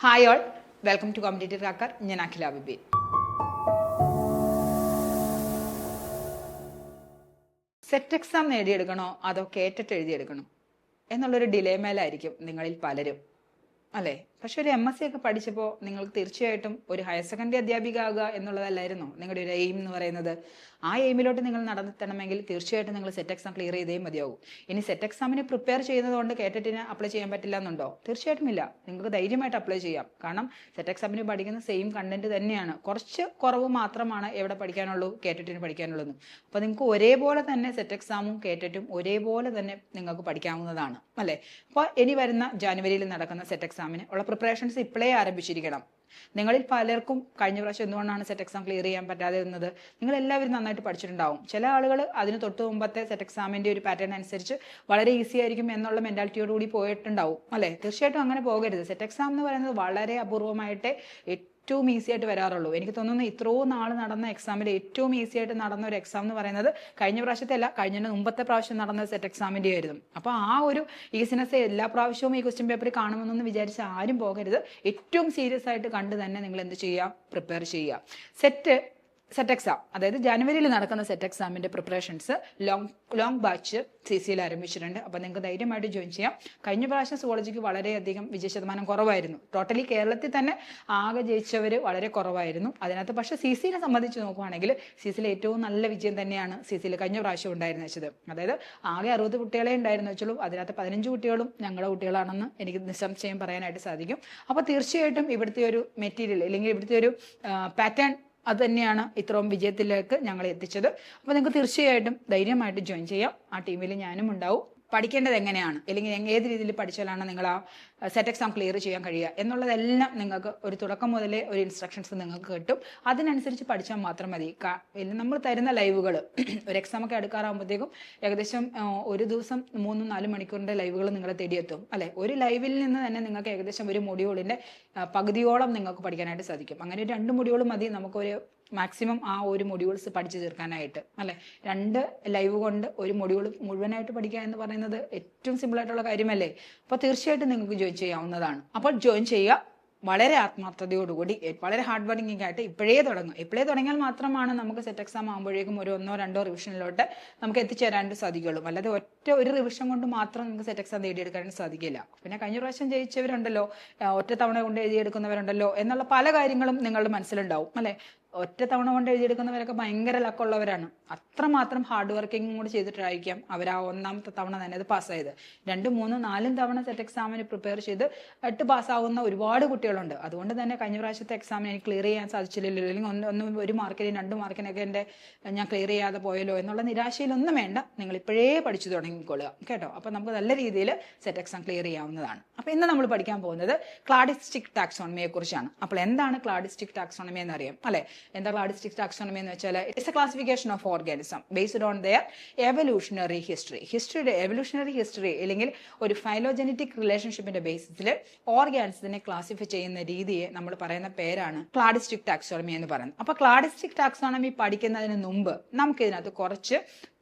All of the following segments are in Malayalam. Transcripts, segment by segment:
Hi all welcome to competitive Kakar ഞാൻ അഖില ബിബി സെറ്റ് എക്സാം നേടിയെടുക്കണോ? അതോ കേട്ടിട്ട് എഴുതിയെടുക്കണോ? എന്നുള്ളൊരു ഡിലേ മേലായിരിക്കും നിങ്ങളിൽ പലരും. അല്ലേ? പക്ഷെ ഒരു എം എസ് സി ഒക്കെ പഠിച്ചപ്പോൾ നിങ്ങൾക്ക് തീർച്ചയായിട്ടും ഒരു ഹയർ സെക്കൻഡറി അധ്യാപിക ആകുക എന്നുള്ളതല്ലായിരുന്നോ? നിങ്ങളുടെ ഒരു എയിം എന്ന് പറയുന്നത്. ആ എയിമിലോട്ട് നിങ്ങൾ നടന്നെത്തണമെങ്കിൽ തീർച്ചയായിട്ടും നിങ്ങൾ സെറ്റ് എക്സാം ക്ലിയർ ചെയ്തേ മതിയാവും. ഇനി സെറ്റ് എക്സാമിന് പ്രിപ്പയർ ചെയ്യുന്നതുകൊണ്ട് കേട്ടിട്ടിന് അപ്ലൈ ചെയ്യാൻ പറ്റില്ല എന്നുണ്ടോ തീർച്ചയായിട്ടും ഇല്ല. നിങ്ങൾക്ക് ധൈര്യമായിട്ട് അപ്ലൈ ചെയ്യാം. കാരണം സെറ്റ് എക്സാമിന് പഠിക്കുന്ന സെയിം കണ്ടന്റ് തന്നെയാണ്. കുറച്ച് കുറവ് മാത്രമാണ് എവിടെ പഠിക്കാനുള്ളൂ കേട്ടിട്ടിന് പഠിക്കാനുള്ളൂ അപ്പോൾ നിങ്ങൾക്ക് ഒരേപോലെ തന്നെ സെറ്റ് എക്സാമും കേട്ടിട്ടും ഒരേപോലെ തന്നെ നിങ്ങൾക്ക് പഠിക്കാവുന്നതാണ്. അല്ലേ? അപ്പോൾ ഇനി വരുന്ന ജാനുവരിയിൽ നടക്കുന്ന സെറ്റ് എക്സാമിന് ഉള്ള പ്രിപ്പറേഷൻസ് ഇപ്പോഴേ ആരംഭിച്ചിരിക്കണം. നിങ്ങളിൽ പലർക്കും കഴിഞ്ഞ പ്രാവശ്യം എന്തുകൊണ്ടാണ് സെറ്റ് എക്സാം ക്ലിയർ ചെയ്യാൻ പറ്റാതെ ഇരുന്നത് നിങ്ങൾ എല്ലാവരും നന്നായിട്ട് പഠിച്ചിട്ടുണ്ടാവും. ചില ആളുകൾ അതിന് തൊട്ട് മുമ്പത്തെ സെറ്റ് എക്സാമിന്റെ ഒരു പാറ്റേൺ അനുസരിച്ച് വളരെ ഈസി ആയിരിക്കും എന്നുള്ള മെന്റാലിറ്റിയോട് കൂടി പോയിട്ടുണ്ടാവും. അല്ലേ? തീർച്ചയായിട്ടും അങ്ങനെ പോകരുത്. സെറ്റ് എക്സാം എന്ന് പറയുന്നത് വളരെ അപൂർവമായിട്ട് ഏറ്റവും ഈസി ആയിട്ട് വരാറുള്ളൂ. എനിക്ക് തോന്നുന്നു ഇത്രയും നാൾ നടന്ന എക്സാമിൽ ഏറ്റവും ഈസി ആയിട്ട് നടന്ന ഒരു എക്സാം എന്ന് പറയുന്നത് കഴിഞ്ഞ പ്രാവശ്യത്തെ അല്ല കഴിഞ്ഞ മുമ്പത്തെ പ്രാവശ്യം നടന്ന സെറ്റ് എക്സാമിന്റെ ആയിരുന്നു. അപ്പോൾ ആ ഒരു ഈസിനെസ് എല്ലാ പ്രാവശ്യവും ഈ ക്വസ്റ്റ്യൻ പേപ്പർ കാണുമെന്നൊന്ന് വിചാരിച്ച് ആരും പോകരുത്. ഏറ്റവും സീരിയസ് ആയിട്ട് കണ്ട് തന്നെ നിങ്ങൾ എന്ത് ചെയ്യുക? പ്രിപ്പയർ ചെയ്യുക. സെറ്റ് സെറ്റ് എക്സാം അതായത് ജനുവരിയിൽ നടക്കുന്ന സെറ്റ് എക്സാമിന്റെ preparations long long batch C സിയിൽ ആരംഭിച്ചിട്ടുണ്ട്. അപ്പോൾ നിങ്ങൾക്ക് ധൈര്യമായിട്ട് ജോയിൻ ചെയ്യാം. കഴിഞ്ഞ പ്രാവശ്യം സുവോളജിക്ക് വളരെയധികം വിജയ ശതമാനം കുറവായിരുന്നു. ടോട്ടലി കേരളത്തിൽ തന്നെ ആകെ ജയിച്ചവർ വളരെ കുറവായിരുന്നു. അതിനകത്ത് പക്ഷേ സി സിനെ സംബന്ധിച്ച് നോക്കുവാണെങ്കിൽ സി സിയിൽ ഏറ്റവും നല്ല വിജയം തന്നെയാണ് സി സിയിൽ കഴിഞ്ഞ പ്രാവശ്യം ഉണ്ടായിരുന്നു വെച്ചത്. അതായത് ആകെ അറുപത് കുട്ടികളെ ഉണ്ടായിരുന്നു വെച്ചുള്ളൂ അതിനകത്ത് പതിനഞ്ച് കുട്ടികളും ഞങ്ങളുടെ കുട്ടികളാണെന്ന് എനിക്ക് നിസ്സംശയം പറയാനായിട്ട് സാധിക്കും. അപ്പോൾ തീർച്ചയായിട്ടും ഇവിടുത്തെ ഒരു മെറ്റീരിയൽ അല്ലെങ്കിൽ ഇവിടുത്തെ ഒരു പാറ്റേൺ അത് തന്നെയാണ് ഇത്രയും വിജയത്തിലേക്ക് ഞങ്ങൾ എത്തിച്ചത്. അപ്പോൾ നിങ്ങൾക്ക് തീർച്ചയായിട്ടും ധൈര്യമായിട്ട് ജോയിൻ ചെയ്യാം. ആ ടീമിൽ ഞാനും ഉണ്ടാവും പഠിക്കേണ്ടത് എങ്ങനെയാണ് അല്ലെങ്കിൽ ഏത് രീതിയിൽ പഠിച്ചാലാണ് നിങ്ങൾ ആ സെറ്റ് എക്സാം ക്ലിയർ ചെയ്യാൻ കഴിയുക? എന്നുള്ളതെല്ലാം നിങ്ങൾക്ക് ഒരു തുടക്കം മുതലേ ഒരു ഇൻസ്ട്രക്ഷൻസ് നിങ്ങൾക്ക് കിട്ടും. അതിനനുസരിച്ച് പഠിച്ചാൽ മാത്രം മതി. നമ്മൾ തരുന്ന ലൈവുകൾ ഒരു എക്സാം ഒക്കെ എടുക്കാറാകുമ്പോഴത്തേക്കും ഏകദേശം ഒരു ദിവസം മൂന്നും നാലും മണിക്കൂറിന്റെ ലൈവുകൾ നിങ്ങളെ തേടിയെത്തും. അല്ലെ? ഒരു ലൈവിൽ നിന്ന് തന്നെ നിങ്ങൾക്ക് ഏകദേശം ഒരു മൊഡ്യൂളിന്റെ പകുതിയോളം നിങ്ങൾക്ക് പഠിക്കാനായിട്ട് സാധിക്കും. അങ്ങനെ രണ്ട് മൊഡ്യൂൾ മതി. നമുക്കൊരു മാക്സിമം ആ ഒരു മൊഡ്യൂൾസ് പഠിച്ചു തീർക്കാനായിട്ട്. അല്ലെ? രണ്ട് ലൈവ് കൊണ്ട് ഒരു മൊഡ്യൂൾ മുഴുവനായിട്ട് പഠിക്കുക എന്ന് പറയുന്നത് ഏറ്റവും സിമ്പിൾ ആയിട്ടുള്ള കാര്യമല്ലേ? അപ്പോൾ തീർച്ചയായിട്ടും നിങ്ങൾക്ക് ജോയിൻ ചെയ്യാവുന്നതാണ്. അപ്പോൾ ജോയിൻ ചെയ്യുക വളരെ ആത്മാർത്ഥതയോടുകൂടി വളരെ ഹാർഡ് വർക്കിംഗ് ആയിട്ട് ഇപ്പോഴേ തുടങ്ങും ഇപ്പോഴേ തുടങ്ങിയാൽ മാത്രമാണ് നമുക്ക് സെറ്റ് എക്സാം ആകുമ്പോഴേക്കും ഒരു ഒന്നോ രണ്ടോ റിവിഷനിലോട്ട് നമുക്ക് എത്തിച്ചേരാനായിട്ട് സാധിക്കുള്ളൂ അല്ലാതെ ഒറ്റ ഒരു റിവിഷൻ കൊണ്ട് മാത്രം നമുക്ക് സെറ്റ് എക്സാം നേടിയെടുക്കാനായിട്ട് സാധിക്കില്ല. പിന്നെ കഴിഞ്ഞ പ്രാവശ്യം ജയിച്ചവരുണ്ടല്ലോ ഒറ്റ തവണ കൊണ്ട് എഴുതിയെടുക്കുന്നവരുണ്ടല്ലോ എന്നുള്ള പല കാര്യങ്ങളും നിങ്ങളുടെ മനസ്സിലുണ്ടാവും. അല്ലെ? ഒറ്റ തവണ കൊണ്ട് എഴുതിയെടുക്കുന്നവരൊക്കെ ഭയങ്കര ലക്കുള്ളവരാണ് അത്രമാത്രം ഹാർഡ് വർക്കിംഗ് കൂടി ചെയ്തിട്ടായിരിക്കാം അവർ ആ ഒന്നാമത്തെ തവണ തന്നെ അത് പാസ്സായത് രണ്ടും മൂന്നും നാലും തവണ സെറ്റ് എക്സാമിന് പ്രിപ്പയർ ചെയ്ത് എട്ട് പാസ്സാവുന്ന ഒരുപാട് കുട്ടികളുണ്ട്. അതുകൊണ്ട് തന്നെ കഴിഞ്ഞ പ്രാവശ്യത്തെ എക്സാമിന് എനിക്ക് ക്ലിയർ ചെയ്യാൻ സാധിച്ചില്ലല്ലോ. അല്ലെങ്കിൽ ഒന്ന് ഒന്ന് ഒരു മാർക്കിന് രണ്ട് മാർക്കിനൊക്കെ എന്റെ ഞാൻ ക്ലിയർ ചെയ്യാതെ പോയല്ലോ എന്നുള്ള നിരാശയിലൊന്നും വേണ്ട. നിങ്ങൾ ഇപ്പോഴേ പഠിച്ചു തുടങ്ങിക്കൊള്ളുക കേട്ടോ? അപ്പോൾ നമുക്ക് നല്ല രീതിയിൽ സെറ്റ് എക്സാം ക്ലിയർ ചെയ്യാവുന്നതാണ്. അപ്പോൾ ഇന്ന് നമ്മൾ പഠിക്കാൻ പോകുന്നത് ക്ലാഡിസ്റ്റിക് ടാക്സോണമിയെ കുറിച്ചാണ് അപ്പോൾ എന്താണ് ക്ലാഡിസ്റ്റിക് ടാക്സോണമി എന്നറിയാം. അല്ലെ? എന്താ ക്ലാഡിസ്റ്റിക് ടാക്സോണമി എന്ന് വെച്ചാൽ it's a classification of organism based on their evolutionary history ഹിസ്റ്ററിയുടെ evolutionary history അല്ലെങ്കിൽ ഒരു ഫൈലോജനറ്റിക് റിലേഷൻഷിപ്പിന്റെ ബേസിസിൽ ഓർഗാനിസത്തിനെ ക്ലാസിഫൈ ചെയ്യുന്ന രീതിയെ നമ്മൾ പറയുന്ന പേരാണ് ക്ലാഡിസ്റ്റിക് ടാക്സോണമി എന്ന് പറയുന്നത്. അപ്പൊ ക്ലാഡിസ്റ്റിക് ടാക്സോണമി പഠിക്കുന്നതിന് മുമ്പ് നമുക്ക് ഇതിനകത്ത് കുറച്ച്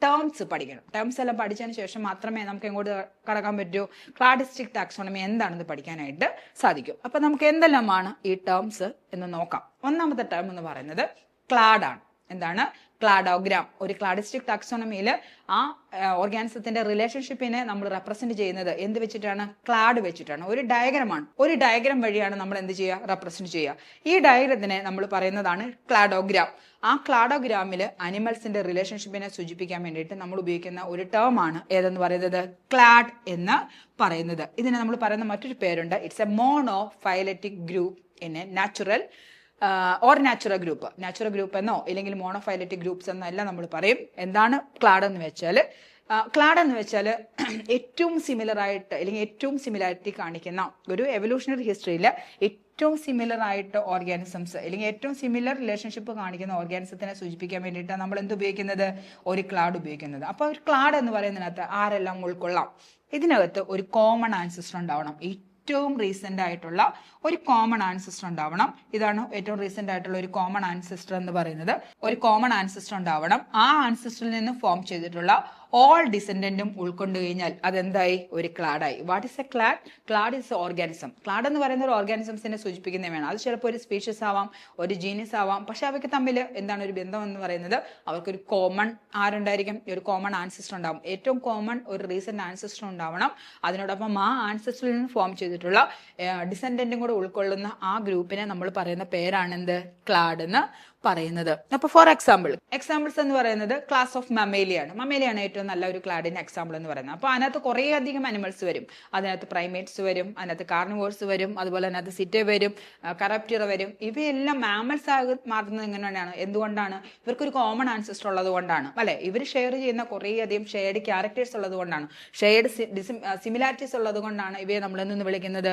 ടേംസ് പഠിക്കണം. ടേംസ് എല്ലാം പഠിച്ചതിന് ശേഷം മാത്രമേ നമുക്ക് എങ്ങോട്ട് കടക്കാൻ പറ്റൂ? ക്ലാഡിസ്റ്റിക് ടാക്സോണമി എന്താണെന്ന് പഠിക്കാനായിട്ട് സാധിക്കും. അപ്പൊ നമുക്ക് എന്തെല്ലാമാണ് ഈ ടേംസ് എന്ന് നോക്കാം. ഒന്നാമത്തെ ടേം എന്ന് പറയുന്നത് ക്ലാഡാണ് എന്താണ്? ക്ലാഡോഗ്രാം ഒരു ക്ലാഡിസ്റ്റിക് ടാക്സോണമിയിൽ ആ ഓർഗാനിസത്തിന്റെ റിലേഷൻഷിപ്പിനെ നമ്മൾ റെപ്രസെന്റ് ചെയ്യുന്നത് എന്ത് വെച്ചിട്ടാണ്? ക്ലാഡ് വെച്ചിട്ടാണ്. ഒരു ഡയഗ്രമാണ്. ഒരു ഡയഗ്രം വഴിയാണ് നമ്മൾ എന്ത് ചെയ്യുക? റെപ്രസെന്റ് ചെയ്യുക. ഈ ഡയഗ്രത്തിനെ നമ്മൾ പറയുന്നതാണ് ക്ലാഡോഗ്രാം. ആ ക്ലാഡോഗ്രാമിൽ അനിമൽസിന്റെ റിലേഷൻഷിപ്പിനെ സൂചിപ്പിക്കാൻ വേണ്ടിയിട്ട് നമ്മൾ ഉപയോഗിക്കുന്ന ഒരു ടേം ആണ് ഏതെന്ന് പറയുന്നത്? ക്ലാഡ് എന്ന് പറയുന്നത്. ഇതിനെ നമ്മൾ പറയുന്ന മറ്റൊരു പേരുണ്ട്. It's a monophyletic group in a natural or natural group natural group എന്നോ ഇല്ലെങ്കിൽ മോണോഫൈലറ്റിക് ഗ്രൂപ്പ്സ് എന്നല്ല നമ്മൾ പറയും. എന്താണ് ക്ലാഡ് എന്ന് വെച്ചാൽ ക്ലാഡ് എന്ന് വെച്ചാൽ ഏറ്റവും സിമിലർ ആയിട്ട് അല്ലെങ്കിൽ ഏറ്റവും സിമിലാരിറ്റി കാണിക്കുന്ന ഒരു എവല്യൂഷണറി ഹിസ്റ്ററിയിൽ ഏറ്റവും സിമിലർ ആയിട്ട് ഓർഗാനിസംസ് അല്ലെങ്കിൽ ഏറ്റവും സിമിലർ റിലേഷൻഷിപ്പ് കാണിക്കുന്ന ഓർഗാനിസത്തിനെ സൂചിപ്പിക്കാൻ വേണ്ടിയിട്ടാണ് നമ്മൾ എന്ത് ഉപയോഗിക്കുന്നത്? ഒരു ക്ലാഡ് ഉപയോഗിക്കുന്നത്. അപ്പോൾ ഒരു ക്ലാഡ് എന്ന് പറയുന്നതിനകത്ത് ആരെല്ലാം ഉൾക്കൊള്ളാം? ഇതിനകത്ത് ഒരു കോമൺ ആൻസിസ്റ്റർ ഉണ്ടാവണം. ഏറ്റവും റീസെന്റ് ആയിട്ടുള്ള ഒരു കോമൺ ആൻസിസ്റ്റർ ഉണ്ടാവണം. ഇതാണ് ഏറ്റവും റീസെന്റ് ആയിട്ടുള്ള ഒരു കോമൺ ആൻസിസ്റ്റർ എന്ന് പറയുന്നത്. ഒരു കോമൺ ആൻസിസ്റ്റർ ഉണ്ടാവണം. ആ ആൻസിസ്റ്ററിൽ നിന്ന് ഫോം ചെയ്തിട്ടുള്ള ഓൾ ഡിസെൻഡന്റും ഉൾക്കൊണ്ടു കഴിഞ്ഞാൽ അതെന്തായി? ഒരു ക്ലാഡായി what is a clade clade is organism clade എന്ന് പറയുന്ന ഒരു ഓർഗാനിസംസിനെ സൂചിപ്പിക്കുന്നവയാണ് അത് ചിലപ്പോൾ ഒരു സ്പീഷ്യസ് ആവാം ഒരു ജീനിയസ് ആവാം. പക്ഷെ അവയ്ക്ക് തമ്മിൽ എന്താണ് ഒരു ബന്ധം എന്ന് പറയുന്നത്? അവർക്കൊരു കോമൺ ആരുണ്ടായിരിക്കും? ഒരു കോമൺ ആൻസിസ്റ്റർ ഉണ്ടാവും. ഏറ്റവും കോമൺ ഒരു റീസെന്റ് ആൻസിസ്റ്റർ ഉണ്ടാവണം. അതിനോടൊപ്പം ആ ആൻസിസ്റ്ററിൽ നിന്ന് ഫോം ചെയ്തിട്ടുള്ള ഡിസെൻഡന്റും കൂടെ ഉൾക്കൊള്ളുന്ന ആ ഗ്രൂപ്പിനെ നമ്മൾ പറയുന്ന പേരാണെന്ത് ക്ലാഡ് എന്ന്. പറയുന്നത്. അപ്പൊ ഫോർ എക്സാമ്പിൾ എക്സാമ്പിൾസ് എന്ന് പറയുന്നത് ക്ലാസ് ഓഫ് മമേലിയാണ് മമേലിയാണ് ഏറ്റവും നല്ല ഒരു ക്ലാഡിന്റെ എക്സാമ്പിൾ എന്ന് പറയുന്നത്. അപ്പോൾ അതിനകത്ത് കുറേ അധികം അനിമൽസ് വരും. അതിനകത്ത് പ്രൈമേറ്റ്സ് വരും അതിനകത്ത് കാർണിവോഴ്സ് വരും അതുപോലെ അതിനകത്ത് സിറ്റ വരും കറപ്റ്റിറ വരും. ഇവയെല്ലാം മാമൽസ് ആകു മാറുന്നത് എങ്ങനെയാണ് എന്തുകൊണ്ടാണ്? ഇവർക്കൊരു കോമൺ ആൻസിസ്റ്റർ ഉള്ളത് കൊണ്ടാണ്. അല്ലെ? ഇവർ ഷെയർ ചെയ്യുന്ന കുറേ അധികം ഷെയർഡ് ക്യാരക്ടേഴ്സ് ഉള്ളത് കൊണ്ടാണ്. ഷെയർഡ് സിമിലാരിറ്റീസ് ഉള്ളത് കൊണ്ടാണ് ഇവയെ നമ്മൾ എന്ന് വിളിക്കുന്നത്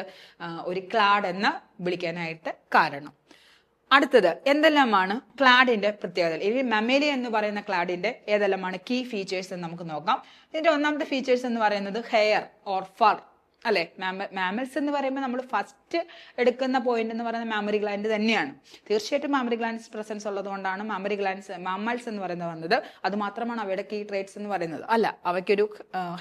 ഒരു ക്ലാഡ് എന്ന് വിളിക്കാനായിട്ട് കാരണം. അടുത്തത് എന്തെല്ലാമാണ് ക്ലാഡിന്റെ പ്രത്യേകത? ഇതിൽ മെമേലി എന്ന് പറയുന്ന ക്ലാഡിന്റെ ഏതെല്ലാമാണ് കീ ഫീച്ചേഴ്സ് എന്ന് നമുക്ക് നോക്കാം. ഇതിന്റെ ഒന്നാമത്തെ ഫീച്ചേഴ്സ് എന്ന് പറയുന്നത് ഹെയർ ഓർ ഫർ അല്ലെ? മാമ മാമൽസ് എന്ന് പറയുമ്പോൾ നമ്മൾ ഫസ്റ്റ് എടുക്കുന്ന പോയിന്റ് എന്ന് പറയുന്നത് മാമറി ഗ്ലാൻഡ് തന്നെയാണ്. തീർച്ചയായിട്ടും മാമറി ഗ്ലാൻഡ്സ് പ്രസൻസ് ഉള്ളതുകൊണ്ടാണ് മാമറി ഗ്ലാൻഡ്സ് മാമൽസ് എന്ന് പറയുന്നത് വന്നത്. അത് മാത്രമാണ് അവയുടെ കീ ട്രേറ്റ്സ് എന്ന് പറയുന്നത്. അല്ല അവയ്ക്കൊരു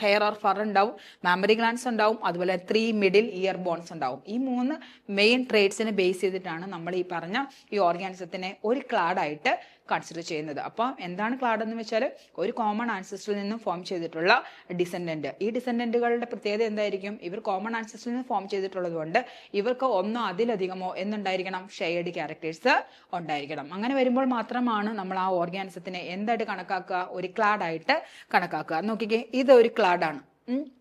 ഹെയർ ഓർ ഫർ ഉണ്ടാവും മാമറി ഗ്ലാൻഡ്സ് ഉണ്ടാവും അതുപോലെ ത്രീ മിഡിൽ ഇയർ ബോൺസ് ഉണ്ടാവും. ഈ മൂന്ന് മെയിൻ ട്രേറ്റ്സിനെ ബേസ് ചെയ്തിട്ടാണ് നമ്മൾ ഈ പറഞ്ഞ ഈ ഓർഗാനിസത്തിനെ ഒരു ക്ലാഡായിട്ട് കൺസിഡർ ചെയ്യുന്നത്. അപ്പോൾ എന്താണ് ക്ലാഡ് എന്ന് വെച്ചാൽ ഒരു കോമൺ ആൻസസ്റ്ററിൽ നിന്നും ഫോം ചെയ്തിട്ടുള്ള ഡിസെൻഡന്റ് ഈ ഡിസെൻഡന്റുകളുടെ പ്രത്യേകത എന്തായിരിക്കും? ഇവർ കോമൺ ആൻസസ്റ്ററിൽ നിന്ന് ഫോം ചെയ്തിട്ടുള്ളത് കൊണ്ട് ഇവർക്ക് ഒന്നോ അതിലധികമോ എന്നുണ്ടായിരിക്കണം ഷെയർഡ് ക്യാരക്ടേഴ്സ് ഉണ്ടായിരിക്കണം. അങ്ങനെ വരുമ്പോൾ മാത്രമാണ് നമ്മൾ ആ ഓർഗാനിസത്തിനെ എന്തായിട്ട് കണക്കാക്കുക? ഒരു ക്ലാഡായിട്ട് കണക്കാക്കുക. നോക്കിക്കേ ഇത് ഒരു ക്ലാഡാണ്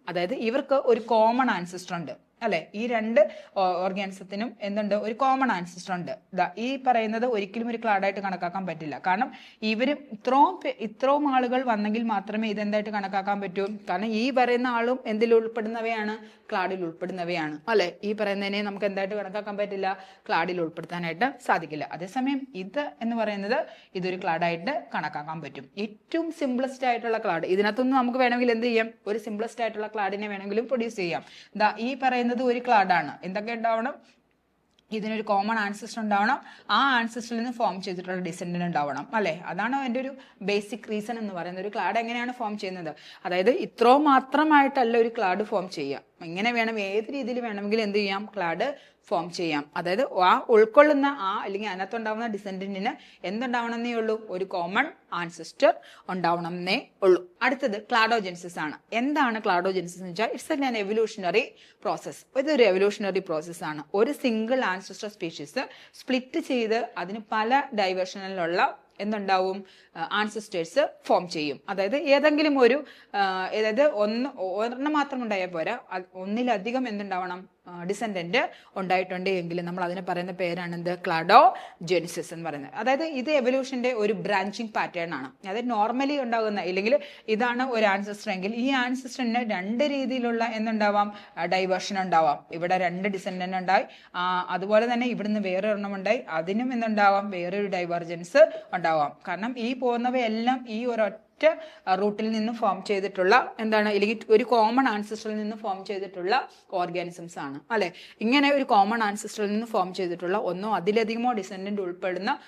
അതായത് ഇവർക്ക് ഒരു കോമൺ ആൻസിസ്റ്റർ ഉണ്ട്. അല്ലെ? ഈ രണ്ട് ഓർഗാനിസത്തിനും എന്തുണ്ട്? ഒരു കോമൺ ആൻസിസ്റ്റർ ഉണ്ട്. ഈ പറയുന്നത് ഒരിക്കലും ഒരു ക്ലാഡായിട്ട് കണക്കാക്കാൻ പറ്റില്ല. കാരണം ഇവർ ഇത്രയും ഇത്രയും ആളുകൾ വന്നെങ്കിൽ മാത്രമേ ഇതെന്തായിട്ട് കണക്കാക്കാൻ പറ്റൂ? കാരണം ഈ പറയുന്ന ആളും എന്തിൽ ഉൾപ്പെടുന്നവയാണ്? ക്ലാഡിൽ ഉൾപ്പെടുന്നവയാണ്. അല്ലെ? ഈ പറയുന്നതിനെ നമുക്ക് എന്തായിട്ട് കണക്കാക്കാൻ പറ്റില്ല? ക്ലാഡിൽ ഉൾപ്പെടുത്താനായിട്ട് സാധിക്കില്ല. അതേസമയം ഇത് എന്ന് പറയുന്നത് ഇതൊരു ക്ലാഡായിട്ട് കണക്കാക്കാൻ പറ്റും. ഏറ്റവും സിംപ്ലസ്റ്റ് ആയിട്ടുള്ള ക്ലാഡ് ഇതിനകത്തൊന്നും നമുക്ക് വേണമെങ്കിൽ എന്ത് ചെയ്യാം? ഒരു സിംപ്ലസ്റ്റ് ആയിട്ടുള്ള ക്ലാഡിനെ വേണമെങ്കിലും പ്രൊഡ്യൂസ് ചെയ്യാം. ഈ ഈ പറയുന്നത് ഒരു ക്ലാഡാണ് എന്തൊക്കെ ഉണ്ടാവണം? ഇതിനൊരു കോമൺ ആൻസിസ്റ്റർ ഉണ്ടാവണം. ആ ആൻസിസ്റ്ററിൽ നിന്ന് ഫോം ചെയ്തിട്ടുള്ള ഡിസെൻഡന്റ് ഉണ്ടാവണം അല്ലേ? അതാണ് അതിന്റെ ഒരു ബേസിക് റീസൺ എന്ന് പറയുന്നത്. ഒരു ക്ലാഡ് എങ്ങനെയാണ് ഫോം ചെയ്യുന്നത്? അതായത് ഇത്രോ മാത്രമായിട്ടല്ല ഒരു ക്ലാഡ് ഫോം ചെയ്യുക. ഇങ്ങനെ വേണം ഏത് രീതിയിൽ വേണമെങ്കിലും എന്ത് ചെയ്യാം? ക്ലാഡ് ഫോം ചെയ്യാം. അതായത് ആ ഉൾക്കൊള്ളുന്ന ആ അല്ലെങ്കിൽ അതിനകത്തുണ്ടാവുന്ന ഡിസെൻഡന്റിന് എന്തുണ്ടാവണമെന്നേ ഉള്ളൂ? ഒരു കോമൺ ആൻസിസ്റ്റർ ഉണ്ടാവണമെന്നേ ഉള്ളൂ. അടുത്തത് ക്ലാഡോജെൻസിസ് ആണ്. എന്താണ് ക്ലാഡോജെൻസിസ് എന്ന് വെച്ചാൽ ഇറ്റ്സ് എൻ എവല്യൂഷണറി പ്രോസസ് ഇതൊരു എവല്യൂഷണറി പ്രോസസ് ആണ്. ഒരു സിംഗിൾ ആൻസിസ്റ്റർ സ്പീഷീസ് സ്പ്ലിറ്റ് ചെയ്ത് അതിന് പല ഡൈവേർഷനിലുള്ള എന്തുണ്ടാവും? ആൻസിസ്റ്റേഴ്സ് ഫോം ചെയ്യും. അതായത് ഏതെങ്കിലും ഒരു അതായത് ഒന്ന് ഒരെണ്ണം മാത്രം ഉണ്ടായാൽ പോരാ. ഒന്നിലധികം എന്തുണ്ടാവണം? ഡിസെൻഡന്റ് ഉണ്ടായിട്ടുണ്ട് എങ്കിൽ നമ്മൾ അതിനെ പറയുന്ന പേരാണ് എന്ത്? ക്ലാഡോ ജെനിസിസ് എന്ന് പറയുന്നത്. അതായത് ഇത് എവല്യൂഷന്റെ ഒരു ബ്രാഞ്ചിങ് പാറ്റേൺ ആണ്. അതായത് നോർമലി ഉണ്ടാകുന്ന ഇല്ലെങ്കിൽ ഇതാണ് ഒരു ആൻസിസ്റ്റർ എങ്കിൽ ഈ ആൻസിസ്റ്ററിന് രണ്ട് രീതിയിലുള്ള എന്തുണ്ടാവാം? ഡൈവേർഷൻ ഉണ്ടാവാം. ഇവിടെ രണ്ട് ഡിസെൻഡന്റ് ഉണ്ടായി. അതുപോലെ തന്നെ ഇവിടുന്ന് വേറെ ഒരെണ്ണം ഉണ്ടായി. അതിനും എന്തുണ്ടാവാം? വേറൊരു ഡൈവർജൻസ് ഉണ്ടാവാം. കാരണം ഈ പോകുന്നവയെല്ലാം ഈ ഒരൊറ്റ റൂട്ടിൽ നിന്ന് ഫോം ചെയ്തിട്ടുള്ള എന്താണ് അല്ലെങ്കിൽ ഒരു കോമൺ ആൻസിസ്റ്ററിൽ നിന്ന് ഫോം ചെയ്തിട്ടുള്ള ഓർഗാനിസംസ് ആണ് അല്ലെ? ഇങ്ങനെ ഒരു കോമൺ ആൻസിസ്റ്ററിൽ നിന്ന് ഫോം ചെയ്തിട്ടുള്ള ഒന്നോ അതിലധികമോ ഡിസെൻഡന്റ് ഉൾപ്പെടുന്ന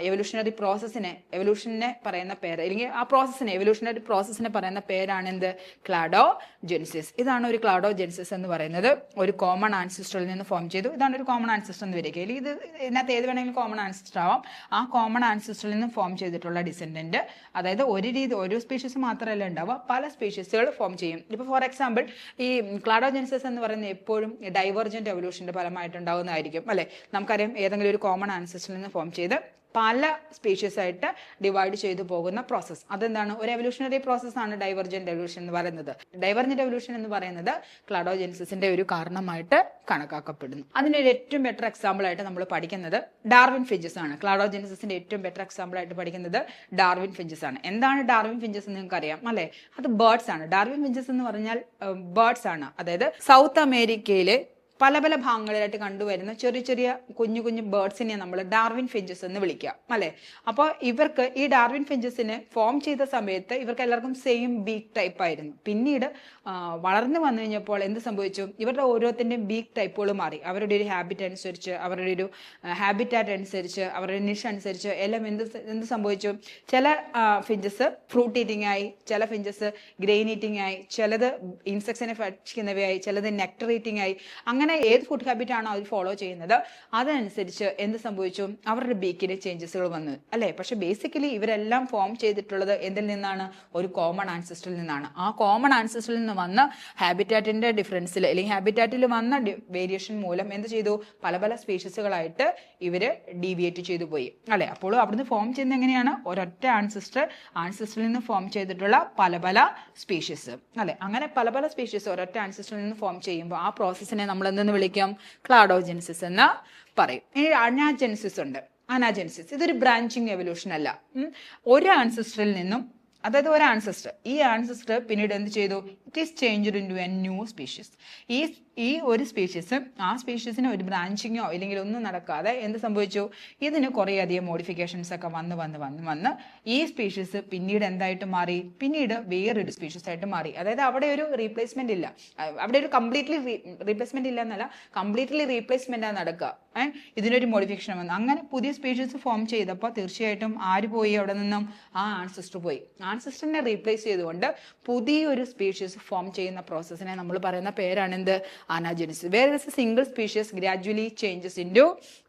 എവല്യൂഷണറി പ്രോസസ്സിനെ എവല്യൂഷനെ പറയുന്ന പേര് അല്ലെങ്കിൽ ആ പ്രോസസ്സിനെ എവല്യൂഷണറി പ്രോസസ്സിനെ പറയുന്ന പേരാണ് എന്ത്? ക്ലാഡോ ജെൻസിസ് ഇതാണ് ഒരു ക്ലാഡോ ജെൻസിസ് എന്ന് പറയുന്നത്. ഒരു കോമൺ ആൻസിസ്റ്ററിൽ നിന്ന് ഫോം ചെയ്തു. ഇതാണ് ഒരു കോമൺ ആൻസിസ്റ്റർ എന്ന് വരിക. അല്ലെങ്കിൽ ഇത് ഇതിനകത്ത് ഏത് വേണമെങ്കിലും കോമൺ ആൻസിസ്റ്റർ ആവാം. ആ കോമൺ ആൻസിസ്റ്ററിൽ നിന്ന് ഫോം ചെയ്തിട്ടുള്ള ഡിസെൻഡന്റ് അതായത് ഒരു രീതി ഒരു സ്പീഷീസ് മാത്രമല്ല ഉണ്ടാവുക. പല സ്പീഷീസുകൾ ഫോം ചെയ്യും. ഇപ്പോൾ ഫോർ എക്സാമ്പിൾ ഈ ക്ലാഡോജെൻസസ് എന്ന് പറയുന്നത് എപ്പോഴും ഡൈവർജന്റ് എവല്യൂഷന്റെ ഫലമായിട്ടുണ്ടാവുന്നതായിരിക്കും അല്ലെ? നമുക്കറിയാം ഏതെങ്കിലും ഒരു കോമൺ ആൻസസ്റ്റിൽ നിന്ന് ഫോം ചെയ്ത് പല സ്പീഷീസ് ആയിട്ട് ഡിവൈഡ് ചെയ്തു പോകുന്ന പ്രോസസ്സ് അതെന്താണ്? ഒരു എവല്യൂഷണറി പ്രോസസ്സാണ് ഡൈവർജന്റ് എവല്യൂഷൻ എന്ന് പറയുന്നത്. ഡൈവർജന്റ് എവല്യൂഷൻ എന്ന് പറയുന്നത് ക്ലാഡോജെൻസിന്റെ ഒരു കാരണമായിട്ട് കണക്കാക്കപ്പെടുന്നു. അതിന്റെ ഒരു ഏറ്റവും ബെറ്റർ എക്സാമ്പിൾ ആയിട്ട് നമ്മൾ പഠിക്കുന്നത് ഡാർവിൻ ഫിഞ്ചസ് ആണ്. ക്ലാഡോജെൻസിന്റെ ഏറ്റവും ബെറ്റർ എക്സാമ്പിൾ ആയിട്ട് പഠിക്കുന്നത് ഡാർവിൻ ഫിഞ്ചസ് ആണ്. എന്താണ് ഡാർവിൻ ഫിഞ്ചസ് എന്ന് നിങ്ങൾക്ക് അറിയാം അല്ലെ? അത് ബേർഡ്സ് ആണ്. ഡാർവിൻ ഫിഞ്ചസ് എന്ന് പറഞ്ഞാൽ ബേർഡ്സ് ആണ്. അതായത് സൗത്ത് അമേരിക്കയിലെ പല പല ഭാഗങ്ങളിലായിട്ട് കണ്ടുവരുന്ന ചെറിയ ചെറിയ കുഞ്ഞു കുഞ്ഞു ബേർഡ്സിനെ നമ്മൾ ഡാർവിൻ ഫിഞ്ചസ് എന്ന് വിളിക്കാം അല്ലെ? അപ്പോൾ ഇവർക്ക് ഈ ഡാർവിൻ ഫിഞ്ചസിനെ ഫോം ചെയ്ത സമയത്ത് ഇവർക്ക് എല്ലാവർക്കും സെയിം ബീക്ക് ടൈപ്പ് ആയിരുന്നു. പിന്നീട് വളർന്നു വന്നു കഴിഞ്ഞപ്പോൾ എന്ത് സംഭവിച്ചു? ഇവരുടെ ഓരോത്തിന്റെയും ബീക്ക് ടൈപ്പുകൾ മാറി. അവരുടെ ഒരു ഹാബിറ്റ് അനുസരിച്ച് അവരുടെ ഒരു ഹാബിറ്റാറ്റ് അനുസരിച്ച് അവരുടെ നിഷ് അനുസരിച്ച് എല്ലാം എന്ത് എന്ത് സംഭവിച്ചു? ചില ഫിഞ്ചസ് ഫ്രൂട്ട് ഈറ്റിംഗ് ആയി ചില ഫിഞ്ചസ് ഗ്രെയിൻ ഈറ്റിംഗ് ആയി ചിലത് ഇൻസെക്ട്സിനെ ഭക്ഷിക്കുന്നവയായി ചിലത് നെക്ടർ ഈറ്റിംഗ് ആയി. അങ്ങനെ ഏത് ഫുഡ് ഹാബിറ്റ് ആണോ അവർ ഫോളോ ചെയ്യുന്നത് അതനുസരിച്ച് എന്ത് സംഭവിച്ചു? അവരുടെ ബീക്കിന് ചേഞ്ചസുകൾ വന്നു. അല്ലേ? പക്ഷെ ബേസിക്കലി ഇവരെല്ലാം ഫോം ചെയ്തിട്ടുള്ളത് എന്തിൽ നിന്നാണ്? ഒരു കോമൺ ആൻസിസ്റ്ററിൽ നിന്നാണ്. ആ കോമൺ ആൻസിസ്റ്ററിൽ നിന്ന് വന്ന ഹാബിറ്റാറ്റിന്റെ ഡിഫറൻസിൽ അല്ലെങ്കിൽ ഹാബിറ്റാറ്റിൽ വന്ന വേരിയേഷൻ മൂലം എന്ത് ചെയ്തു? പല പല സ്പീഷീസുകളായിട്ട് ഇവർ ഡീവിയേറ്റ് ചെയ്തു പോയി. അല്ലെ? അപ്പോൾ അവിടുന്ന് ഫോം ചെയ്യുന്നത് എങ്ങനെയാണ്? ഒരൊറ്റ ആൻസിസ്റ്റർ ആൻസിസ്റ്ററിൽ നിന്ന് ഫോം ചെയ്തിട്ടുള്ള പല പല സ്പീഷീസ് അല്ലെ? അങ്ങനെ പല പല സ്പീഷീസ് ഒരൊറ്റ ആൻസിസ്റ്ററിൽ നിന്ന് ഫോം ചെയ്യുമ്പോൾ ആ പ്രോസസ്സിനെ നമ്മൾ എന്തെന്ന് വിളിക്കും. ക്ലാഡോജെൻസിസ് എന്ന് പറയും. ഇനി അനാജെൻസിസ് ഉണ്ട്. അനാജെൻസിസ്. ഇതൊരു ബ്രാഞ്ചിങ് എവല്യൂഷൻ അല്ല. ഒരു ആൻസിസ്റ്ററിൽ നിന്നും അതായത് ഒരു ആൻസിസ്റ്റർ ഈ ആൻസിസ്റ്റർ പിന്നീട് എന്ത് ചെയ്തു? It is changed into a new species ഈ ഈ ഒരു സ്പീഷീസ് ആ സ്പീഷീസിന് ഒരു ബ്രാഞ്ചിങ്ങോ ഇല്ലെങ്കിൽ ഒന്നും നടക്കാതെ എന്ത് സംഭവിച്ചു? ഇതിന് കുറേയധികം മോഡിഫിക്കേഷൻസ് ഒക്കെ വന്ന് വന്ന് വന്ന് വന്ന് ഈ സ്പീഷീസ് പിന്നീട് എന്തായിട്ട് മാറി? പിന്നീട് വേറൊരു സ്പീഷീസ് ആയിട്ട് മാറി. അതായത് അവിടെ ഒരു റീപ്ലേസ്മെന്റ് ഇല്ല. അവിടെ ഒരു കംപ്ലീറ്റ്ലി റീപ്ലേസ്മെന്റ് ഇല്ല എന്നല്ല. കംപ്ലീറ്റ്ലി റീപ്ലേസ്മെന്റ് ആണ് നടക്കുക ഇതിനൊരു മോഡിഫിക്കേഷൻ വന്നു. അങ്ങനെ പുതിയ സ്പീഷീസ് ഫോം ചെയ്തപ്പോൾ തീർച്ചയായിട്ടും ആര് പോയി അവിടെ നിന്നും? ആ ആൻസിസ്റ്റർ പോയി. ആൻസിസ്റ്ററിനെ റീപ്ലേസ് ചെയ്തുകൊണ്ട് പുതിയൊരു സ്പീഷീസ് ഫോം ചെയ്യുന്ന പ്രോസസ്സിനെ നമ്മൾ പറയുന്ന പേരാണെന്ത്? ആനാജനിസ് വേറെ is a single species gradually changes into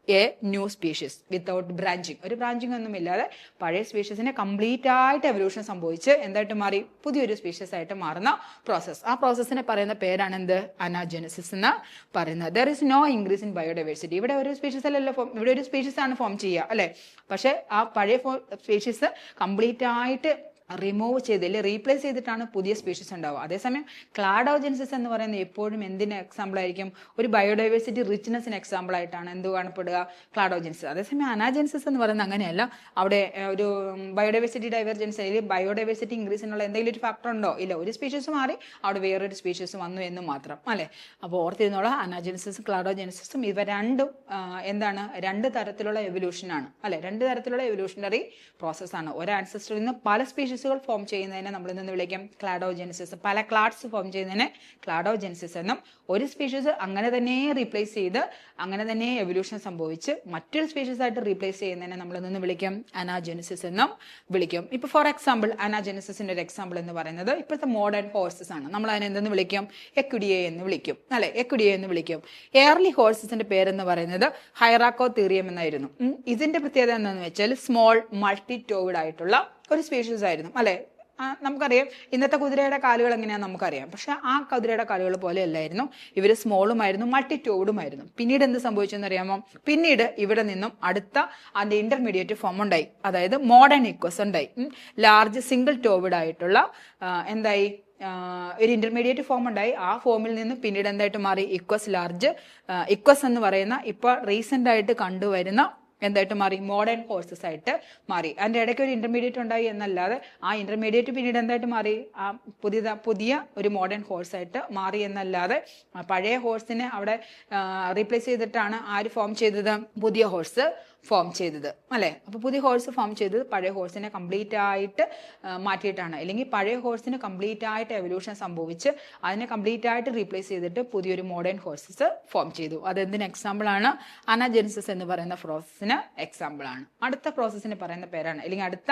a new species without branching ഒരു ബ്രാഞ്ചിങ് ഒന്നും ഇല്ലാതെ പഴയ സ്പീഷീസിനെ കംപ്ലീറ്റ് ആയിട്ട് എവല്യൂഷൻ സംഭവിച്ച് എന്തായിട്ട് മാറി? പുതിയൊരു സ്പീഷീസ് ആയിട്ട് മാറുന്ന പ്രോസസ്സ് ആ പ്രോസസ്സിനെ പറയുന്ന പേരാണ് എന്ത് അനാജനസിസ് എന്ന് പറയുന്നത്. There is no increase in biodiversity ഇവിടെ ഒരു സ്പീഷീസ് അല്ലല്ലോ ഫോം ഇവിടെ ഒരു സ്പീഷീസ് ആണ് ഫോം ചെയ്യുക അല്ലേ? പക്ഷേ ആ പഴയ ഫോ സ്പീഷീസ് കംപ്ലീറ്റ് ആയിട്ട് റിമൂവ് ചെയ്ത് അല്ലെങ്കിൽ റീപ്ലേസ് ചെയ്തിട്ടാണ് പുതിയ സ്പീഷീസ് ഉണ്ടാവുക. അതേസമയം ക്ലാഡോജൻസിസ് എന്ന് പറയുന്നത് എപ്പോഴും എന്തിന് എക്സാമ്പിൾ ആയിരിക്കും? ഒരു ബയോഡൈവേഴ്സിറ്റി റിച്ച്നെസ്സിന് എക്സാമ്പിൾ ആയിട്ടാണ് എന്ത് കാണപ്പെടുക? ക്ലാഡോജൻസിസ് അതേസമയം അനാജൻസിസ് എന്ന് പറയുന്നത് അങ്ങനെയല്ല. അവിടെ ഒരു ബയോഡൈവേഴ്സിറ്റി ഡൈവർജൻസ് അല്ലെങ്കിൽ ബയോഡൈവേഴ്സിറ്റി ഇൻക്രീസിനുള്ള എന്തെങ്കിലും ഒരു ഫാക്ടർ ഉണ്ടോ? ഇല്ല. ഒരു സ്പീഷീസ് മാറി അവിടെ വേറൊരു സ്പീഷീസ് വന്നു എന്ന് മാത്രം. അല്ലേ? അപ്പോൾ ഓർത്തിരുന്നോളാം അനാജൻസിസും ക്ലാഡോജൻസിസും ഇവ രണ്ടും എന്താണ്? രണ്ട് തരത്തിലുള്ള എവല്യൂഷനാണ് അല്ലെ? രണ്ട് തരത്തിലുള്ള എവല്യൂഷണറി പ്രോസസ്സാണ് ഒരു ആൻസസ്റ്ററിൽ നിന്ന് പല സ്പീഷീസുകൾ ഫോം ചെയ്യുന്നതിനെ നമ്മൾ ഇന്ന് വിളിക്കും ക്ലാഡോജെനിസിസ് പല ക്ലാഡ്സ് ഫോം ചെയ്യുന്നതിനെ ക്ലാഡോജെനിസിസ് എന്നും. ഒരു സ്പീഷീസ് അങ്ങനെ തന്നെ റീപ്ലേസ് ചെയ്ത് അങ്ങനെ തന്നെ എവല്യൂഷൻ സംഭവിച്ച് മറ്റൊരു സ്പീഷീസ് ആയിട്ട് റീപ്ലേസ് ചെയ്യുന്നതിനെ നമ്മൾ ഇന്ന് വിളിക്കും അനാജെനിസിസ് എന്നും വിളിക്കും. ഇപ്പൊ ഫോർ എക്സാമ്പിൾ അനാജെനിസിന്റെ ഒരു എക്സാമ്പിൾ എന്ന് പറയുന്നത് ഇപ്പോഴത്തെ മോഡേൺ ഹോഴ്സസ് ആണ്. നമ്മൾ അതിനെ എന്തെന്ന് വിളിക്കും? എക്വിഡിയെ എന്ന് വിളിക്കും. അല്ലെ? എക്വിഡിയെ എന്ന് വിളിക്കും. എയർലി ഹോഴ്സസിന്റെ പേരെന്ന് പറയുന്നത് ഹൈറാക്കോ തീറിയം എന്നായിരുന്നു. ഇതിന്റെ പ്രത്യേകത എന്താണെന്ന് വെച്ചാൽ സ്മോൾ മൾട്ടി ടോവിഡ് ആയിട്ടുള്ള ഒരു സ്പീഷീസ് ആയിരുന്നു. അല്ലെ? നമുക്കറിയാം. ഇന്നത്തെ കുതിരയുടെ കാലുകൾ എങ്ങനെയാണെന്ന് നമുക്കറിയാം. പക്ഷെ ആ കുതിരയുടെ കാലുകൾ പോലെ അല്ലായിരുന്നു ഇവർ സ്മോളുമായിരുന്നു മൾട്ടി ടോഡുമായിരുന്നു പിന്നീട് എന്ത് സംഭവിച്ചെന്ന് അറിയാമോ പിന്നീട് ഇവിടെ നിന്നും അടുത്ത അതിന്റെ ഇന്റർമീഡിയറ്റ് ഫോം ഉണ്ടായി. അതായത് മോഡേൺ ഇക്വസ് ഉണ്ടായി. ലാർജ് സിംഗിൾ ടോവിഡ് ആയിട്ടുള്ള എന്തായി? ഒരു ഇന്റർമീഡിയറ്റ് ഫോം ഉണ്ടായി. ആ ഫോമിൽ നിന്ന് പിന്നീട് എന്തായിട്ട് മാറി? ഇക്വസ് ലാർജ് ഇക്വസ് എന്ന് പറയുന്ന ഇപ്പോൾ റീസെന്റ് ആയിട്ട് കണ്ടുവരുന്ന എന്തായിട്ട് മാറി? മോഡേൺ കോഴ്സസ് ആയിട്ട് മാറി. അതിന്റെ ഇടയ്ക്ക് ഒരു ഇന്റർമീഡിയറ്റ് ഉണ്ടായി എന്നല്ലാതെ ആ ഇന്റർമീഡിയറ്റ് പിന്നീട് എന്തായിട്ട് മാറി? ആ പുതിയ പുതിയ ഒരു മോഡേൺ ഹോഴ്സ് ആയിട്ട് മാറി എന്നല്ലാതെ പഴയ ഹോഴ്സിനെ അവിടെ റീപ്ലേസ് ചെയ്തിട്ടാണ് ആര് ഫോം ചെയ്തത്? പുതിയ ഹോഴ്സ് ഫോം ചെയ്തത് അല്ലേ? അപ്പോൾ പുതിയ ഹോഴ്സ് ഫോം ചെയ്തത് പഴയ ഹോഴ്സിനെ കംപ്ലീറ്റ് ആയിട്ട് മാറ്റിയിട്ടാണ്. അല്ലെങ്കിൽ പഴയ ഹോഴ്സിന് കംപ്ലീറ്റ് ആയിട്ട് എവല്യൂഷൻ സംഭവിച്ച് അതിനെ കംപ്ലീറ്റ് ആയിട്ട് റീപ്ലേസ് ചെയ്തിട്ട് പുതിയൊരു മോഡേൺ ഹോഴ്സസ് ഫോം ചെയ്തു. അതെന്തിന് എക്സാമ്പിൾ ആണ്? അനജെൻസിസ് എന്ന് പറയുന്ന പ്രോസസ്സിന് എക്സാമ്പിൾ ആണ്. അടുത്ത പ്രോസസ്സിന് പറയുന്ന പേരാണ്. അല്ലെങ്കിൽ അടുത്ത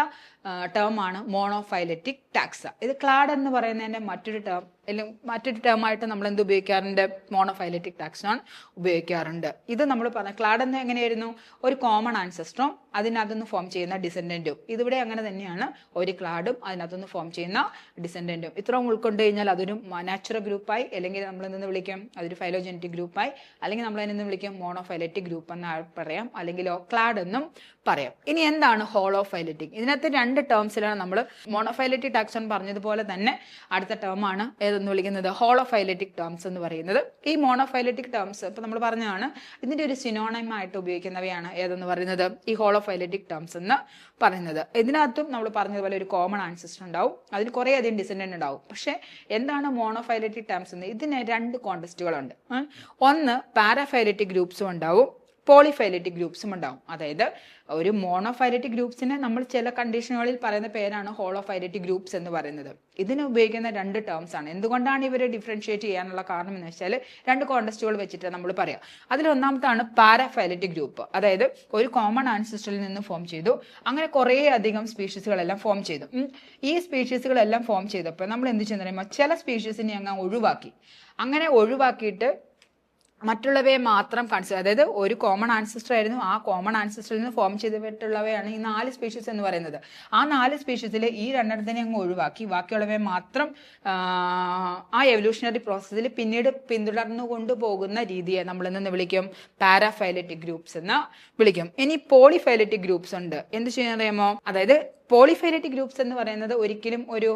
ടേം ആണ് മോണോഫൈലറ്റിക് ടാക്സ ഇത് ക്ലാഡ് എന്ന് പറയുന്നതിന്റെ മറ്റൊരു ടേം അല്ലെങ്കിൽ മറ്റൊരു ടേം ആയിട്ട് നമ്മൾ എന്ത് ഉപയോഗിക്കാറുണ്ട്? മോണോഫൈലറ്റിക് ടാക്സോൺ ഉപയോഗിക്കാറുണ്ട്. ഇത് നമ്മൾ പറഞ്ഞ ക്ലാഡ് എന്ന് എങ്ങനെയായിരുന്നു? ഒരു കോമൺ ആൻസെസ്റ്ററും അതിനകത്തുനിന്ന് ഫോം ചെയ്യുന്ന ഡിസെൻഡന്റും ഇതിവിടെ അങ്ങനെ തന്നെയാണ് ഒരു ക്ലാഡും അതിനകത്തുനിന്ന് ഫോം ചെയ്യുന്ന ഡിസെൻഡന്റും ഇത്രയും ഉൾക്കൊണ്ട് കഴിഞ്ഞാൽ അതൊരു നാച്ചുറൽ ഗ്രൂപ്പായി അല്ലെങ്കിൽ നമ്മൾ എന്തെന്ന് വിളിക്കാം? അതൊരു ഫൈലോജനറ്റിക് ഗ്രൂപ്പായി അല്ലെങ്കിൽ നമ്മൾ അതിനെന്ന് വിളിക്കാം മോണോഫൈലറ്റിക് ഗ്രൂപ്പ് എന്ന് പറയാം അല്ലെങ്കിൽ ക്ലാഡ് എന്നും പറയാം. ഇനി എന്താണ് ഹോളോഫൈലറ്റിക് ഇതിനകത്ത് രണ്ട് ടേംസിലാണ് നമ്മൾ മോണോഫൈലറ്റിക് ടാക്സോൺ പറഞ്ഞതുപോലെ തന്നെ അടുത്ത ടേം ആണ്. ഏത് ഏതെന്ന് വിളിക്കുന്നത് ഹോളോഫൈലറ്റിക് ടേംസ് എന്ന് പറയുന്നത്. ഈ മോണോഫൈലറ്റിക് ടേംസ് ഇപ്പൊ നമ്മൾ പറഞ്ഞതാണ് ഇതിന്റെ ഒരു സിനോണൈം ആയിട്ട് ഉപയോഗിക്കുന്നവയാണ് ഏതെന്ന് പറയുന്നത്? ഈ ഹോളോഫൈലറ്റിക് ടേംസ് എന്ന് പറയുന്നത്. ഇതിനകത്തും നമ്മൾ പറഞ്ഞതുപോലെ ഒരു കോമൺ ആൻസിസ്റ്റർ ഉണ്ടാവും. അതിൽ കുറേ അധികം ഡിസെൻഡന്റ് ഉണ്ടാവും. പക്ഷേ എന്താണ് മോണോഫൈലറ്റിക് ടേംസ് എന്ന്? ഇതിന് രണ്ട് കോണ്ടസ്റ്റുകളുണ്ട് ഒന്ന് പാരാഫൈലറ്റിക് ഗ്രൂപ്പ്സും ഉണ്ടാവും. പോളിഫൈലറ്റിക് ഗ്രൂപ്പ്സും ഉണ്ടാവും. അതായത് ഒരു മോണോഫൈലറ്റിക് ഗ്രൂപ്പ്സിനെ നമ്മൾ ചില കണ്ടീഷനുകളിൽ പറയുന്ന പേരാണ് ഹോളോഫൈലറ്റിക് ഗ്രൂപ്പ്സ് എന്ന് പറയുന്നത്. ഇതിന് ഉപയോഗിക്കുന്ന രണ്ട് ടേംസ് ആണ്. എന്തുകൊണ്ടാണ് ഇവരെ ഡിഫറൻഷിയേറ്റ് ചെയ്യാനുള്ള കാരണം എന്ന് വെച്ചാൽ രണ്ട് കോണ്ടസ്റ്റുകൾ വെച്ചിട്ട് നമ്മൾ പറയാം. അതിൽ ഒന്നാമത്താണ് പാരാഫൈലറ്റിക് ഗ്രൂപ്പ് അതായത് ഒരു കോമൺ ആൻസിസ്റ്ററിൽ നിന്ന് ഫോം ചെയ്തു. അങ്ങനെ കുറേ അധികം സ്പീഷീസുകളെല്ലാം ഫോം ചെയ്തു. ഈ സ്പീഷീസുകളെല്ലാം ഫോം ചെയ്തപ്പോൾ നമ്മൾ എന്ത് ചെയ്യുന്ന ചില സ്പീഷീസിനെ അങ്ങ് ഒഴിവാക്കി. അങ്ങനെ ഒഴിവാക്കിയിട്ട് മറ്റുള്ളവയെ മാത്രം കൺസിഡർ അതായത് ഒരു കോമൺ ആൻസിസ്റ്റർ ആയിരുന്നു. ആ കോമൺ ആൻസിസ്റ്ററിൽ നിന്ന് ഫോം ചെയ്തിട്ടുള്ളവയാണ് ഈ നാല് സ്പീഷീസ് എന്ന് പറയുന്നത്. ആ നാല് സ്പീഷീസിൽ ഈ രണ്ടെണ്ണത്തിനെ അങ്ങ് ഒഴിവാക്കി. ബാക്കിയുള്ളവയെ മാത്രം ആ, എവല്യൂഷണറി പ്രോസസ്സിൽ പിന്നീട് പിന്തുടർന്നു കൊണ്ടുപോകുന്ന രീതിയെ നമ്മൾ ഇന്ന് വിളിക്കും. പാരാഫൈലറ്റിക് ഗ്രൂപ്പ്സ് എന്ന് വിളിക്കും. ഇനി പോളിഫൈലറ്റിക് ഗ്രൂപ്പ്സ് ഉണ്ട്. എന്ത് ചെയ്യാൻ അറിയാമോ? അതായത് പോളിഫൈലറ്റിക് ഗ്രൂപ്പ്സ് എന്ന് പറയുന്നത് ഒരിക്കലും ഒരു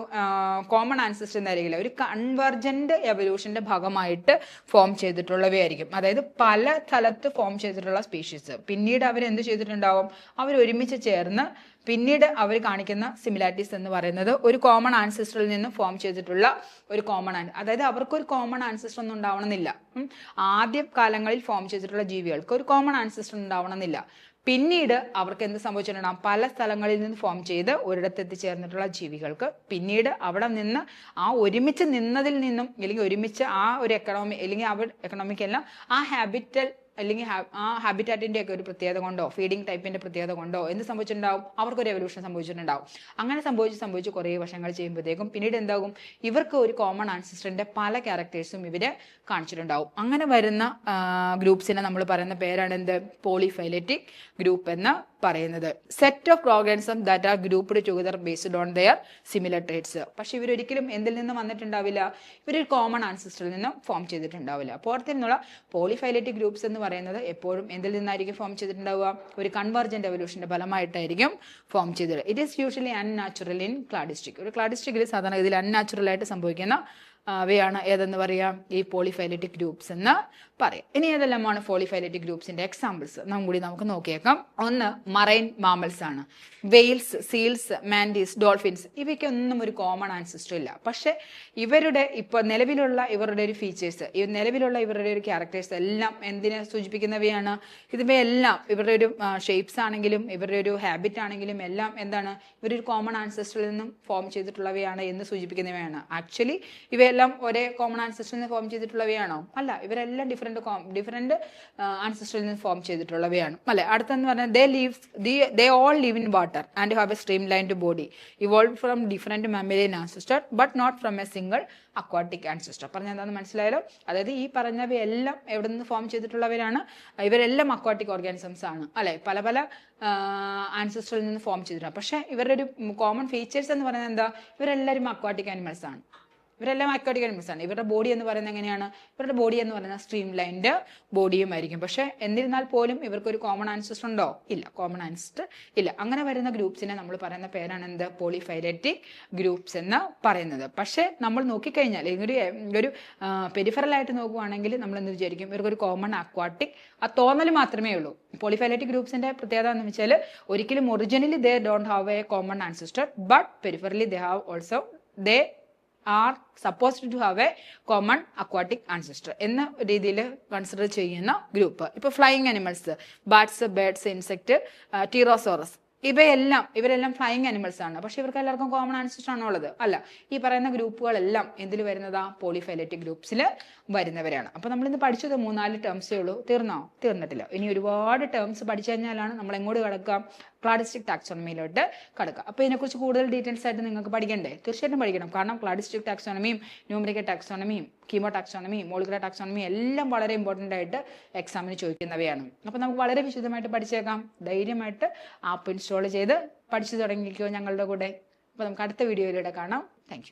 കോമൺ ആൻസിസ്റ്റർ എന്നായിരിക്കില്ല ഒരു കൺവർജന്റ് എവല്യൂഷന്റെ ഭാഗമായിട്ട് ഫോം ചെയ്തിട്ടുള്ളവയായിരിക്കും. അതായത് പല സ്ഥലത്ത് ഫോം ചെയ്തിട്ടുള്ള സ്പീഷീസ് പിന്നീട് അവർ എന്ത് ചെയ്തിട്ടുണ്ടാവും? അവർ ഒരുമിച്ച് ചേർന്ന് പിന്നീട് അവർ കാണിക്കുന്ന സിമിലാരിറ്റീസ് എന്ന് പറയുന്നത് ഒരു കോമൺ ആൻസിസ്റ്ററിൽ നിന്ന് ഫോം ചെയ്തിട്ടുള്ള ഒരു കോമൺ ആൻ അതായത് അവർക്കൊരു കോമൺ ആൻസിസ്റ്റർ ഒന്നും ഉണ്ടാവണമെന്നില്ല. ആദ്യ കാലങ്ങളിൽ ഫോം ചെയ്തിട്ടുള്ള ജീവികൾക്ക് ഒരു കോമൺ ആൻസിസ്റ്റർ ഉണ്ടാവണമെന്നില്ല. പിന്നീട് അവർക്ക് എന്ത് സംഭവിച്ചിട്ടുണ്ടാകും പല സ്ഥലങ്ങളിൽ നിന്ന് ഫോം ചെയ്ത് ഒരിടത്ത് എത്തിച്ചേർന്നിട്ടുള്ള ജീവികൾക്ക് പിന്നീട് അവിടെ നിന്ന് ആ ഒരുമിച്ച് നിന്നതിൽ നിന്നും അല്ലെങ്കിൽ ഒരുമിച്ച് ആ ഒരു എക്കണോമി അല്ലെങ്കിൽ അവർ എക്കണോമിക്കെല്ലാം ആ ഹാബിറ്റൽ അല്ലെങ്കിൽ ആ ഹാബിറ്റാറ്റിന്റെ ഒക്കെ ഒരു പ്രത്യേകത കൊണ്ടോ ഫീഡിംഗ് ടൈപ്പിന്റെ പ്രത്യേകത കൊണ്ടോ എന്ത് സംഭവിച്ചിട്ടുണ്ടാവും? അവർക്കൊരു എവല്യൂഷൻ സംഭവിച്ചിട്ടുണ്ടാവും. അങ്ങനെ സംഭവിച്ച് സംഭവിച്ച് കുറേ വർഷങ്ങൾ ചെയ്യുമ്പോഴത്തേക്കും പിന്നീട് എന്താകും? ഇവർക്ക് ഒരു കോമൺ ആൻസിസ്റ്ററിന്റെ പല ക്യാരക്ടേഴ്സും ഇവർ കാണിച്ചിട്ടുണ്ടാവും. അങ്ങനെ വരുന്ന ഗ്രൂപ്പ്സിനെ നമ്മൾ പറയുന്ന പേരാണ് എന്ത്? പോളിഫൈലറ്റിക് ഗ്രൂപ്പ് എന്ന് പറയുന്നത്. Set of organism that are grouped together based on their similar traits പക്ഷെ ഇവരൊരിക്കലും എന്തിൽ നിന്നും വന്നിട്ടുണ്ടാവില്ല. ഇവരൊരു കോമൺ ആൻസിസ്റ്ററിൽ നിന്നും ഫോം ചെയ്തിട്ടുണ്ടാവില്ല. പുറത്തു നിന്നുള്ള പോളിഫൈലറ്റിക് ഗ്രൂപ്പ്സ് എന്ന് പറയുന്നത് എപ്പോഴും എന്തിൽ നിന്നായിരിക്കും ഫോം ചെയ്തിട്ടുണ്ടാവുക? ഒരു കൺവർജന്റ് എവല്യൂഷന്റെ ഫലമായിട്ടായിരിക്കും ഫോം ചെയ്തത്. It is usually unnatural in cladistic ഒരു ക്ലാഡിസ്റ്റിക്കിൽ സാധാരണ ഇതിൽ അൺനാച്ചുറൽ ആയിട്ട് സംഭവിക്കുന്ന അവയാണ് ഏതെന്ന് പറയാം? ഈ പോളിഫൈലറ്റിക് ഗ്രൂപ്പ്സ് എന്ന് പറയാം. ഇനി ഏതെല്ലാമാണ് പോളിഫൈലറ്റിക് ഗ്രൂപ്പ്സിന്റെ എക്സാമ്പിൾസ് നാം കൂടി നമുക്ക് നോക്കിയേക്കാം. ഒന്ന് മറൈൻ മാമൽസ് ആണ്. വെയിൽസ് സീൽസ് മാൻഡീസ് ഡോൾഫിൻസ് ഇവയ്ക്കൊന്നും ഒരു കോമൺ ആൻസിസ്റ്റർ ഇല്ല. പക്ഷെ ഇവരുടെ ഇപ്പൊ നിലവിലുള്ള ഇവരുടെ ഒരു ഫീച്ചേഴ്സ് ഈ നിലവിലുള്ള ഇവരുടെ ഒരു ക്യാരക്ടേഴ്സ് എല്ലാം എന്തിനെ സൂചിപ്പിക്കുന്നവയാണ്? ഇതിവയെല്ലാം ഇവരുടെ ഒരു ഷേപ്സ് ആണെങ്കിലും ഇവരുടെ ഒരു ഹാബിറ്റ് ആണെങ്കിലും എല്ലാം എന്താണ്? ഇവരൊരു കോമൺ ആൻസിസ്റ്ററിൽ നിന്നും ഫോം ചെയ്തിട്ടുള്ളവയാണ് എന്ന് സൂചിപ്പിക്കുന്നവയാണ്. ആക്ച്വലി ഇവയെല്ലാം ഒരേ കോമൺ ആൻസിസ്റ്ററിൽ നിന്ന് ഫോം ചെയ്തിട്ടുള്ളവയാണോ? അല്ല ഇവരെല്ലാം ഡിഫറെന്റ് ഡിഫറെന്റ് ആൻസിസ്റ്ററിൽ നിന്ന് ഫോം ചെയ്തിട്ടുള്ളവയാണ്. അല്ലെ? അടുത്തെന്ന് പറഞ്ഞാൽ they live the they all live in water and have a streamlined body evolve from different mammalian ancestor but not from a single aquatic ancestor പറഞ്ഞ എന്താണെന്ന് മനസ്സിലായാലോ അതായത് ഈ പറഞ്ഞവയെല്ലാം എവിടെ നിന്ന് ഫോം ചെയ്തിട്ടുള്ളവരാണ്? ഇവരെല്ലാം അക്വാട്ടിക് ഓർഗാനിസംസ് ആണ്. അല്ലെ? പല പല ആൻസിസ്റ്ററിൽ നിന്ന് ഫോം ചെയ്തിട്ടുണ്ട് പക്ഷേ ഇവരുടെ ഒരു കോമൺ ഫീച്ചേഴ്സ് എന്ന് പറയുന്നത് എന്താ? ഇവരെല്ലാവരും അക്വാട്ടിക് ആനിമൽസ് ആണ്. ഇവരെല്ലാം അനിമൽസ് ആണ് ഇവരുടെ ബോഡി എന്ന് പറയുന്നത് എങ്ങനെയാണ്? ഇവരുടെ ബോഡി എന്ന് പറയുന്നത് സ്ട്രീം ലൈൻഡ് ബോഡിയും ആയിരിക്കും. പക്ഷെ എന്നിരുന്നാൽ പോലും ഇവർക്ക് ഒരു കോമൺ ആൻസിസ്റ്റർ ഉണ്ടോ? ഇല്ല. കോമൺ ആൻസിസ്റ്റർ ഇല്ല. അങ്ങനെ വരുന്ന ഗ്രൂപ്പ്സിനെ നമ്മൾ പറയുന്ന പേരാണ് എന്ത്? പോളിഫൈലറ്റിക് ഗ്രൂപ്പ്സ് എന്ന് പറയുന്നത്. പക്ഷെ നമ്മൾ നോക്കിക്കഴിഞ്ഞാൽ ഒരു പെരിഫറൽ ആയിട്ട് നോക്കുവാണെങ്കിൽ നമ്മൾ എന്ത് വിചാരിക്കും? ഇവർക്കൊരു കോമൺ അക്വാട്ടിക് ആ തോന്നൽ മാത്രമേ ഉള്ളൂ. പോളിഫൈലറ്റിക് ഗ്രൂപ്പ്സിന്റെ പ്രത്യേകത എന്ന് വെച്ചാൽ ഒരിക്കലും originally they don't have a common ancestor but peripherally they have also they are supposed to have a common aquatic ancestor എന്ന രീതിയിൽ കൺസിഡർ ചെയ്യുന്ന ഗ്രൂപ്പ് ഇപ്പോൾ flying animals bats birds insect pterosaurs ഇവയെല്ലാം ഇവരെല്ലാം ഫ്ലൈയിങ് അനിമൽസ് ആണ്. പക്ഷെ ഇവർക്ക് എല്ലാവർക്കും കോമൺ ആൻസിസ്റ്റർ ആണോ ഉള്ളത്. അല്ല ഈ പറയുന്ന ഗ്രൂപ്പുകളെല്ലാം എന്തിൽ വരുന്നതാ? പോളിഫൈലറ്റിക് ഗ്രൂപ്പ്സിൽ വരുന്നവരാണ്. അപ്പൊ നമ്മൾ ഇന്ന് പഠിച്ചത് മൂന്നാൽ ടേംസേ ഉള്ളൂ. തീർന്നോ? തീർന്നിട്ടില്ല. ഇനി ഒരുപാട് ടേംസ് പഠിച്ചു കഴിഞ്ഞാലാണ് നമ്മൾ എങ്ങോട്ട് കിടക്കാം? ക്ലാഡിസ്റ്റിക് ടാക്സോണമിയിലോട്ട് കടക്കുക. അപ്പോൾ ഇതിനെക്കുറിച്ച് കൂടുതൽ ഡീറ്റെയിൽസ് ആയിട്ട് നിങ്ങൾക്ക് പഠിക്കണ്ടേ? തീർച്ചയായിട്ടും പഠിക്കണം. കാരണം ക്ലാഡിസ്റ്റിക് ടാക്സോണമിയും ന്യൂമറിക്കൽ ടാക്സോണമിയും കീമോ ടാക്സോണമിയും മോളിക്കുലർ ടാക്സോണമിയും എല്ലാം വളരെ ഇമ്പോർട്ടന്റ് ആയിട്ട് എക്സാമിന് ചോദിക്കുന്നവയാണ്. അപ്പോൾ നമുക്ക് വളരെ വിശദമായിട്ട് പഠിച്ചേക്കാം. ധൈര്യമായിട്ട് ആപ്പ് ഇൻസ്റ്റാൾ ചെയ്ത് പഠിച്ചു തുടങ്ങിക്കോ ഞങ്ങളുടെ കൂടെ. അപ്പോൾ നമുക്ക് അടുത്ത വീഡിയോയിലൂടെ കാണാം. താങ്ക്